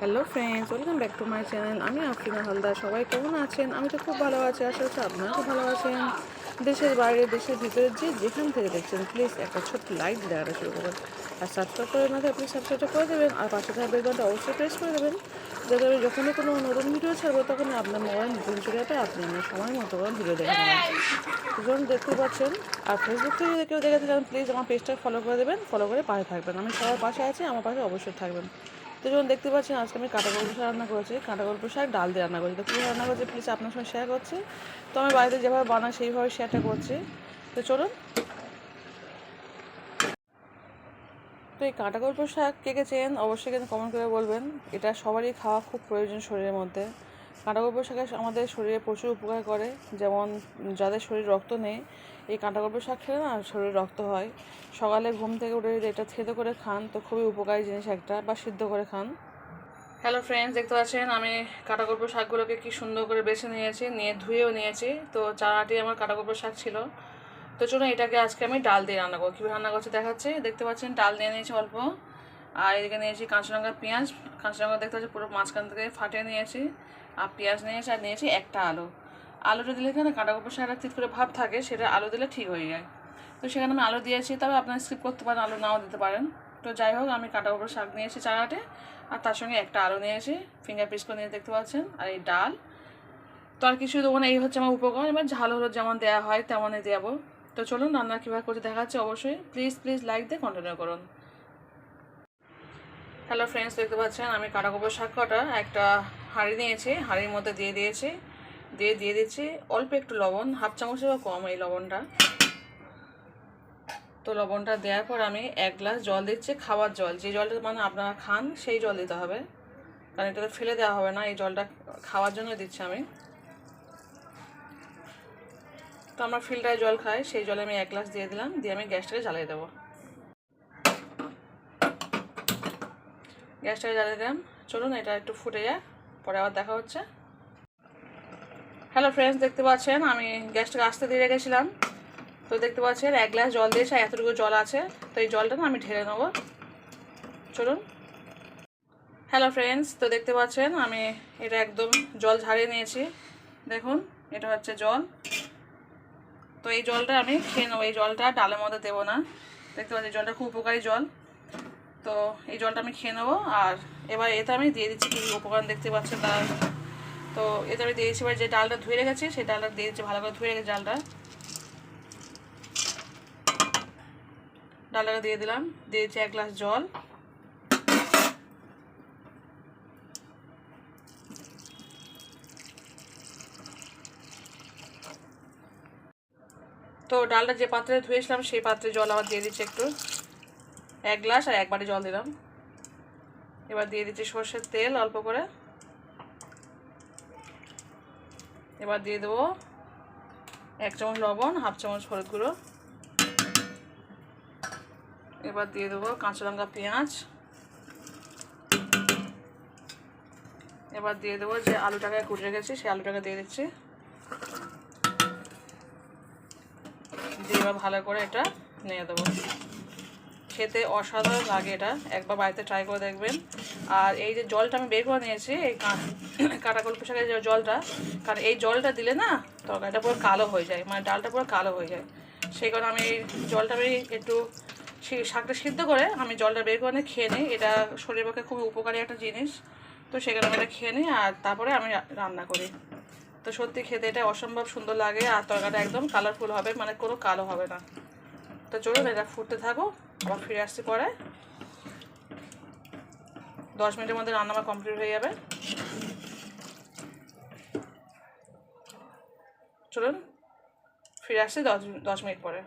Hello friends welcome back to my channel আমি আফরিনা হালদার। সবাই কেমন আছেন? আমি তো খুব ভালো আছি। আশা করছি আপনারা খুব ভালো আছেন। দেশের বাইরে, দেশের ভিতরে যে যেখান থেকে দেখছেন প্লিজ একটা ছোট্ট লাইক দেওয়াটা শুরু করুন আর সাবস্ক্রাইব করে না প্লিজ সাবস্ক্রাইবটা করে দেবেন। আর পাশে থাকা বেলবনটা অবশ্যই প্রেস করে দেবেন। যাতে আমি যখনই কোনো নতুন ভিডিও ছাড়বো তখন আপনার মোবাইল নতুন চুরিয়াটা আপনি আপনার সময় মতো করে ভিডিও দেখে নেবেন। দেখতে পাচ্ছেন? আর ফেসবুক থেকে যদি কেউ দেখে প্লিজ আমার পেজটা ফলো করে দেবেন। ফলো করে পাশে থাকবেন। আমি সবার পাশে আছি, আমার পাশে অবশ্যই থাকবেন। তো যখন দেখতে পাচ্ছেন, আজকে আমি কাঁটা গল্প শাক রান্না করেছি। কাঁটা গল্প শাক ডাল দিয়ে রান্না করেছি। তো কীভাবে রান্না করেছি প্লিজ আপনার সঙ্গে শেয়ার করছি। তো আমি বাড়িতে যেভাবে বানাই, সেইভাবে শেয়ারটা করছি। তো চলুন। তো এই কাঁটা গল্প শাক কে কে চেন অবশ্যই কিন্তু কমেন্ট করে বলবেন। এটা সবারই খাওয়া খুব প্রয়োজন শরীরের মধ্যে। কাঁটা গল্প শাক আমাদের শরীরে প্রচুর উপকার করে। যেমন, যাদের শরীর রক্ত নেই, এই কাঁটা গল্প শাক খেলে না শরীরে রক্ত হয়। সকালে ঘুম থেকে উঠে যদি এটা থেতো করে খান, তো খুবই উপকারী জিনিস একটা, বা সিদ্ধ করে খান। হ্যালো ফ্রেন্ডস দেখতে পাচ্ছেন, আমি কাটাগল্প শাকগুলোকে কি সুন্দর করে বেছে নিয়েছি, নিয়ে ধুয়েও নিয়েছি। তো চারাটি আমার কাটাগল্প শাক ছিল। তো চলুন এটাকে আজকে আমি ডাল দিয়ে রান্না করব। কীভাবে রান্না করছি দেখাচ্ছি। দেখতে পাচ্ছেন, ডাল নিয়ে নিয়েছি অল্প। আর এদিকে নিয়েছি কাঁচা লঙ্কা পেঁয়াজ কাঁচা লঙ্কা দেখতে পাচ্ছি পুরো মাঝখান থেকে ফাটিয়ে নিয়েছি। আর পেঁয়াজ নিয়েছি আর নিয়েছি একটা আলু। আলুটা দিলে এখানে কাঁটা কাটাগল্প শাকটা তিত করে ভাব থাকে, সেটা আলু দিলে ঠিক হয়ে যায়। তো সেখানে আমি আলু দিয়েছি, তবে আপনারা স্কিপ করতে পারেন, আলু নাও দিতে পারেন। তো যাই হোক, আমি কাটা উপর শাক নিয়েছি চারাটে, আর তার সঙ্গে একটা আলু নিয়েছি ফিঙ্গার পিস করে নিয়ে দেখতে পাচ্ছেন, আর এই ডাল। তো আর কিছু দেবো না, এই হচ্ছে আমার উপকরণ, এবার ঝাল হলো যেমন দেওয়া হয় তেমনই দেবো তো চলুন রান্না কীভাবে করতে দেখাচ্ছে অবশ্যই। প্লিজ প্লিজ লাইক দিয়ে কন্টিনিউ করুন। হ্যালো ফ্রেন্ডস দেখতে পাচ্ছেন, আমি কাটা গোবর শাক কটা একটা হাঁড়ি নিয়েছি। হাঁড়ির মধ্যে দিয়ে দিয়েছি। দিয়ে দিয়ে দিচ্ছি অল্প একটু লবণ, হাফ চামচেরও কম এই লবণটা। তো লবণটা দেওয়ার পর আমি এক গ্লাস জল দিচ্ছি, খাওয়ার জল। যে জলটা মানে আপনারা খান, সেই জল দিতে হবে। কারণ এটা তো ফেলে দেওয়া হবে না, এই জলটা খাওয়ার জন্য দিচ্ছি আমি। তো আমরা ফিল্টারে জল খাই, সেই জলে আমি এক গ্লাস দিয়ে দিলাম, দিয়ে আমি গ্যাসটাকে জ্বালিয়ে দেবো। গ্যাসটাকে জ্বালিয়ে দিলাম। চলুন, এটা একটু ফুটে যায়, পরে আবার দেখা হচ্ছে। হ্যালো ফ্রেন্ডস দেখতে পাচ্ছেন, আমি গ্যাসটাকে আসতে দিয়ে রেখেছিলাম। তো দেখতে পাচ্ছেন, এক গ্লাস জল দিয়েছে এতটুকু জল আছে। তো এই জলটা না আমি ঢেলে নেব। চলুন। হ্যালো ফ্রেন্ডস তো দেখতে পাচ্ছেন, আমি এটা একদম জল ঝাড়িয়ে নিয়েছি। দেখুন, এটা হচ্ছে জল। তো এই জলটা আমি খেয়ে নেব, এই জলটা ডালের মধ্যে দেবো না। দেখতে পাচ্ছি জলটা খুব উপকারী জল। তো এই জলটা আমি খেয়ে নেব। আর এবার এতে আমি দিয়ে দিচ্ছি কী উপকরণ দেখতে পাচ্ছেন তার। তো এতে আমি দিয়ে দিচ্ছি এবার যে ডালটা ধুয়ে রেখেছি, সেই ডালটা দিয়ে দিচ্ছি, ভালো করে ধুয়ে রেখেছি ডালটা। ডালটাকে দিয়ে দিলাম, দিয়ে দিচ্ছি এক গ্লাস জল। তো ডালটা যে পাত্রে ধুয়েছিলাম, সেই পাত্রে জল আবার দিয়ে দিচ্ছি একটু। এক গ্লাস আর একবারে জল দিলাম। এবার দিয়ে দিচ্ছি সর্ষের তেল অল্প করে। এবার দিয়ে দেবো এক চামচ লবণ, হাফ চামচ হলুদ গুঁড়ো। এবার দিয়ে দেবো কাঁচা লঙ্কা পেঁয়াজ। এবার দিয়ে দেবো যে আলুটাকে কুটে রেখেছি, সেই আলুটাকে দিয়ে দিচ্ছি। দিয়ে এবার ভালো করে এটা নিয়ে দেবো। খেতে অসাধারণ লাগে এটা। একবার বাড়িতে ট্রাই করে দেখবেন। আর এই যে জলটা আমি বের করে নিয়েছি, এই কাটা গল্প শাকের যে জলটা, কারণ এই জলটা দিলে না তরকারিটা পুরো কালো হয়ে যায় মানে ডালটা পুরো কালো হয়ে যায়। সেই কারণে আমি জলটা আমি একটু শাকটা সিদ্ধ করে আমি জলটা বের করে খেয়ে নিই। এটা শরীরের পক্ষে খুবই উপকারী একটা জিনিস। তো সেখানে আমি এটা খেয়ে নিই আর তারপরে আমি রান্না করি। তো সত্যি খেতে এটা অসম্ভব সুন্দর লাগে আর তরকারিটা একদম কালারফুল হবে মানে কোনো কালো হবে না। তো চলুন, এটা ফুটতে থাকো আবার ফিরে আসছি পরে। দশ মিনিটের মধ্যে রান্না আমার কমপ্লিট হয়ে যাবে। চলুন, ফিরে আসছি দশ দশ মিনিট পরে।